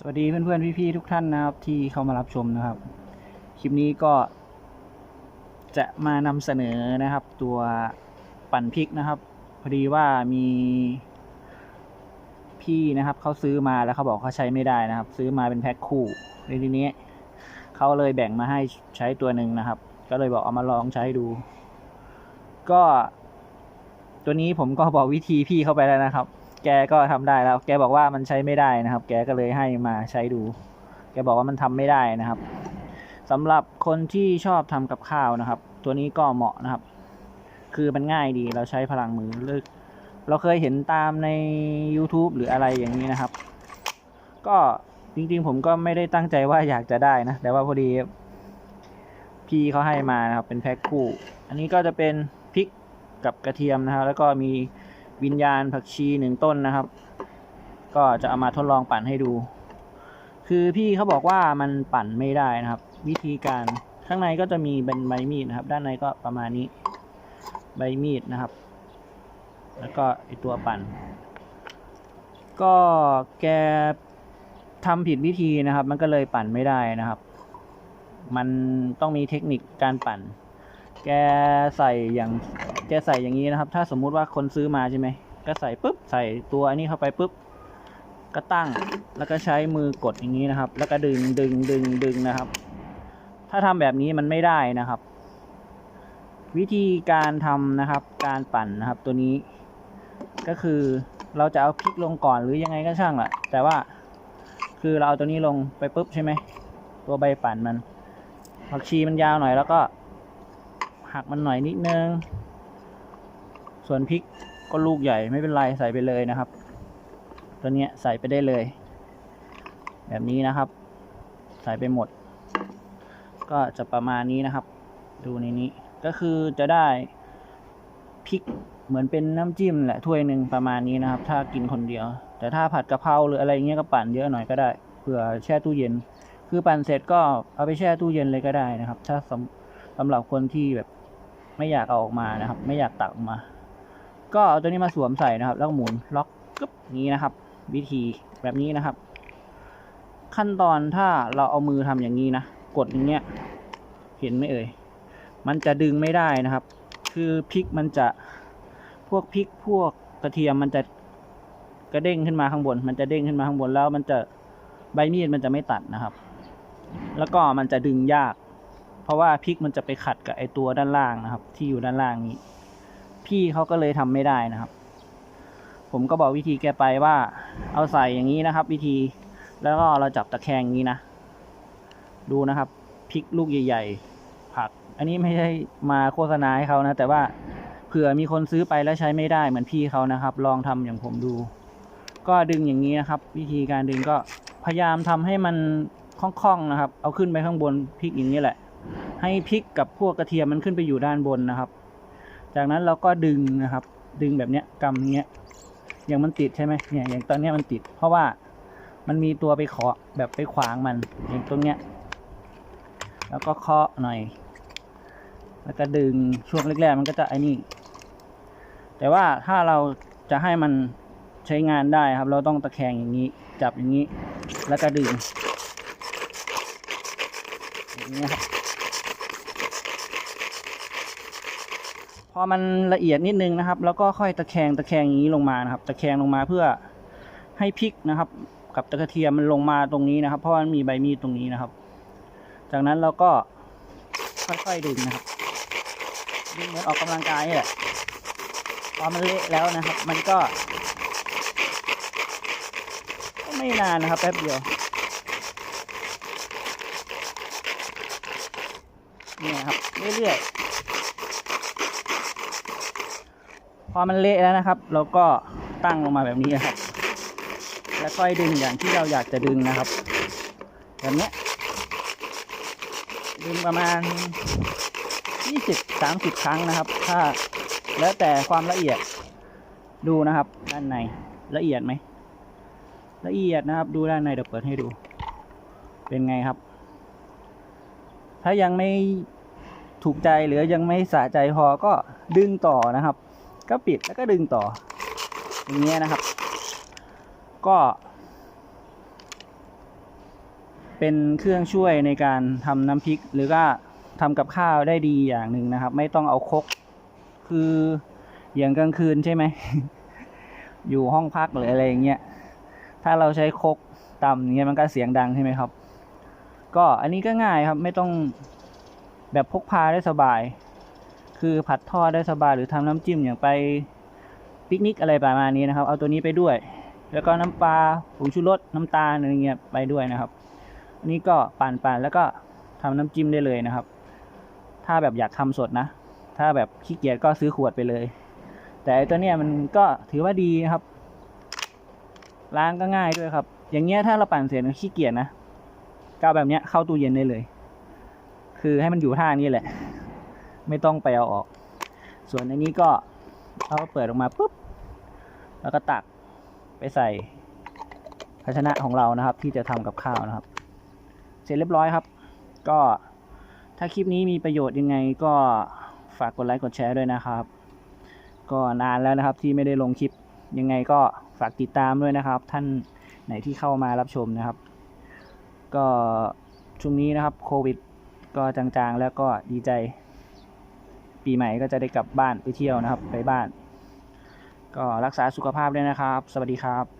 สวัสดีเพื่อนๆพี่ๆทุกท่านนะครับ ที่เข้ามารับชมนะครับ คลิปนี้ก็จะมานำเสนอนะครับ ตัวปั่นพริกนะครับ พอดีว่ามีพี่นะครับเขาซื้อมาแล้วเขาบอกเขาใช้ไม่ได้นะครับ ซื้อมาเป็นแพ็คคู่ในทีนี้เขาเลยแบ่งมาให้ใช้ตัวหนึ่งนะครับ ก็เลยบอกเอามาลองใช้ดู ก็ ตัวนี้ผมก็บอกวิธีพี่เข้าไปแล้วนะครับ แกก็ทำได้แล้ว แกบอกว่ามันใช้ไม่ได้นะครับ แกก็เลยให้มาใช้ดู แกบอกว่ามันทำไม่ได้นะครับสำหรับคนที่ชอบทำกับข้าวนะครับ ตัวนี้ก็เหมาะนะครับ คือมันง่ายดีเราใช้พลังมือเลือกเราเคยเห็นตามใน YouTube หรืออะไรอย่างนี้นะครับ ก็จริงๆ ผมก็ไม่ได้ตั้งใจว่าอยากจะได้นะ แต่ว่าพอดีพี่เขาให้มานะครับ เป็นแพ็คคู่ อันนี้ก็จะเป็นพริกกับกระเทียมนะครับ แล้วก็มี วิญญาณผักชีหนึ่งต้นนะครับ ก็จะเอามาทดลองปั่นให้ดู คือพี่เขาบอกว่ามันปั่นไม่ได้นะครับ วิธีการข้างในก็จะมีเป็นใบมีดนะครับ ด้านในก็ประมาณนี้ ใบมีดนะครับ แล้วก็ไอตัวปั่น ก็แกทำผิดวิธีนะครับ มันก็เลยปั่นไม่ได้นะครับ มันต้องมีเทคนิคการปั่น แกใส่อย่าง แกใส่อย่างนี้นะครับ ถ้าสมมุติว่าคนซื้อมาใช่ไหมก็ใส่ปุ๊บใส่ตัวอันนี้เข้าไปปุ๊บก็ตั้งแล้วก็ใช้มือกดอย่างนี้นะครับ แล้วก็ดึงดึงดึงดึงนะครับ ถ้าทำแบบนี้มันไม่ได้นะครับ วิธีการทำนะครับ การปั่นนะครับ ตัวนี้ ก็คือเราจะเอาพริกลงก่อนหรือยังไงก็ช่างแหละแต่ว่าคือเราเอาตัวนี้ลงไปปุ๊บใช่ไหมตัวใบปั่นมันผักชีมันยาวหน่อยแล้วก็หักมันหน่อยนิดนึง ส่วนพริกก็ลูกใหญ่ไม่เป็นไรใส่ไปเลยนะครับ ตัวนี้ใส่ไปได้เลย แบบนี้นะครับ ใส่ไปหมด ก็จะประมาณนี้นะครับ ดูในนี้ก็คือจะได้พริกเหมือนเป็นน้ำจิ้มแหละถ้วยหนึ่งประมาณนี้นะครับ ถ้ากินคนเดียว แต่ถ้าผัดกะเพราหรืออะไรเงี้ยก็ปั่นเยอะหน่อยก็ได้เผื่อแช่ตู้เย็น คือปั่นเสร็จก็เอาไปแช่ตู้เย็นเลยก็ได้นะครับ ถ้าสำสำหรับคนที่แบบไม่อยากเอาออกมานะครับ ไม่อยากตักออกมา ก็เอาตัวนี้มาสวมใส่นะครับ แล้วหมุนล็อกกึ๊บนี้นะครับ วิธีแบบนี้นะครับ ขั้นตอนถ้าเราเอามือทำอย่างนี้นะกดอย่างเงี้ยเห็นไหมเอ่ยมันจะดึงไม่ได้นะครับ คือพริกมันจะพวกพริกพวกกระเทียมมันจะกระเด้งขึ้นมาข้างบน มันจะเด้งขึ้นมาข้างบนแล้วมันจะใบมีดมันจะไม่ตัดนะครับ แล้วก็มันจะดึงยาก เพราะว่าพริกมันจะไปขัดกับไอตัวด้านล่างนะครับ ที่อยู่ด้านล่างนี้ พี่เขาก็เลยทำไม่ได้นะครับ ผมก็บอกวิธีแกไปว่า เอาใส่อย่างนี้นะครับ วิธีแล้วก็เราจับตะแคงอย่างนี้นะ ดูนะครับพริกลูกใหญ่ ๆ ผัก อันนี้ไม่ใช่มาโฆษณาให้เขานะ แต่ว่าเผื่อมีคนซื้อไปแล้วใช้ไม่ได้เหมือนพี่เขานะครับ ลองทำอย่างผมดู ก็ดึงอย่างนี้นะครับ วิธีการดึงก็พยายามทำให้มันคล่องๆนะครับ เอาขึ้นไปข้างบนพริกอย่างนี้แหละ ให้พริกกับพวกกระเทียมมันขึ้นไปอยู่ด้านบนนะครับ จากนั้นเราก็ดึงนะครับ ดึงแบบเนี้ยกำอย่างเงี้ยอย่างมันติดใช่ไหมเนี่ยอย่างตอนเนี้ยมันติด เพราะว่ามันมีตัวไปเคาะแบบไปขวางมันอย่างตรงเนี้ย แล้วก็เคาะหน่อย แล้วก็ดึงช่วงแรกๆมันก็จะไอ้นี่ แต่ว่าถ้าเราจะให้มันใช้งานได้ครับ เราต้องตะแคงอย่างนี้ จับอย่างนี้ แล้วก็ดึงอย่างนี้ครับ พอมันละเอียดนิดนึงนะครับ แล้วก็ค่อยตะแคงตะแคงอย่างนี้ลงมานะครับ ตะแคงลงมาเพื่อให้พริกนะครับ กับตะกระเทียมมันลงมาตรงนี้นะครับ เพราะมันมีใบมีดตรงนี้นะครับ จากนั้นเราก็ค่อยๆดึงนะครับดึงเหมือนออกกำลังกายนี่แหละพอมันเละแล้วนะครับ มันก็ก็ไม่นานนะครับแป๊บเดียวเนี่ยครับเรื่อยๆ พอมันเละแล้วนะครับ เราก็ตั้งลงมาแบบนี้นะครับ แล้วค่อยดึงอย่างที่เราอยากจะดึงนะครับ แบบนี้ดึงประมาณ 20 30 ครั้งนะครับ ถ้าแล้วแต่ความละเอียดดูนะครับ ด้านในละเอียดไหมละเอียดนะครับ ดูด้านในเดี๋ยวเปิดให้ดู เป็นไงครับ ถ้ายังไม่ถูกใจหรือยังไม่สะใจพอก็ดึงต่อนะครับ ก็ปิดแล้วก็ดึงต่อ อย่างเงี้ยนะครับ ก็ เป็นเครื่องช่วยในการทำน้ำพริก หรือว่าทำกับข้าวได้ดีอย่างหนึ่งนะครับ ไม่ต้องเอาคก คืออย่างกลางคืนใช่ไหม อยู่ห้องพักหรืออะไรอย่างเงี้ย ถ้าเราใช้คกตำอย่างเงี้ยมันก็เสียงดังใช่ไหมครับ ก็อันนี้ก็ง่ายครับไม่ต้องแบบพกพาได้สบาย คือผัดทอดได้สบายหรือทำน้ำจิ้มอย่างไปปิกนิกอะไรประมาณนี้นะครับ เอาตัวนี้ไปด้วย แล้วก็น้ำปลาผงชูรสน้ำตาลอะไรเงี้ยไปด้วยนะครับ อันนี้ก็ปั่นปั่นแล้วก็ทำน้ำจิ้มได้เลยนะครับ ถ้าแบบอยากทำสดนะ ถ้าแบบขี้เกียจก็ซื้อขวดไปเลย แต่ตัวเนี้ยมันก็ถือว่าดีนะครับ ล้างก็ง่ายด้วยครับ อย่างเงี้ยถ้าเราปั่นเสร็จขี้เกียจนะก็แบบเนี้ยเข้าตู้เย็นได้เลย คือให้มันอยู่ท่านี้แหละ ไม่ต้องไปเอาออก ส่วนอันนี้ก็เอาเปิดออกมาปุ๊บ แล้วก็ตักไปใส่ภาชนะของเรานะครับ ที่จะทำกับข้าวนะครับ เสร็จเรียบร้อยครับ ก็ถ้าคลิปนี้มีประโยชน์ยังไงก็ฝากกดไลค์กดแชร์ด้วยนะครับ ก็นานแล้วนะครับที่ไม่ได้ลงคลิปยังไงก็ฝากติดตามด้วยนะครับ ท่านไหนที่เข้ามารับชมนะครับ ก็ช่วงนี้นะครับโควิด ก็จางๆแล้วก็ดีใจ ปีใหม่ก็จะได้กลับบ้านไปเที่ยวนะครับ ไปบ้าน ก็รักษาสุขภาพด้วยนะครับ สวัสดีครับ